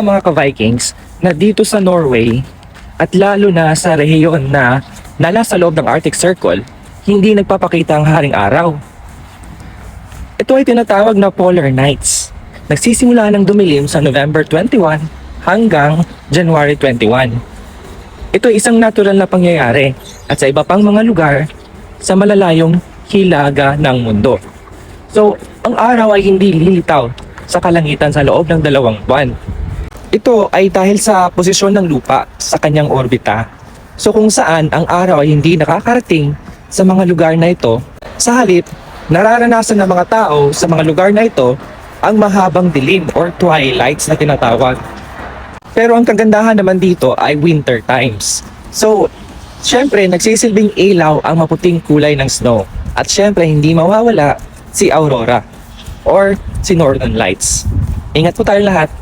mga ka-Vikings na dito sa Norway at lalo na sa rehiyon na nala sa loob ng Arctic Circle, hindi nagpapakita ang haring araw. Ito ay tinatawag na polar nights. Nagsisimula ng dumilim sa November 21 hanggang January 21. Ito ay isang natural na pangyayari at sa iba pang mga lugar sa malalayong hilaga ng mundo. So, ang araw ay hindi lilitaw sa kalangitan sa loob ng dalawang buwan. Ito ay dahil sa posisyon ng lupa sa kanyang orbita. So kung saan ang araw ay hindi nakakarating sa mga lugar na ito, sa halip, nararanasan ng mga tao sa mga lugar na ito ang mahabang dilim or twilights na tinatawag. Pero ang kagandahan naman dito ay winter times. So, syempre nagsisilbing ilaw ang maputing kulay ng snow. At syempre hindi mawawala si Aurora or si Northern Lights. Ingat po tayo lahat.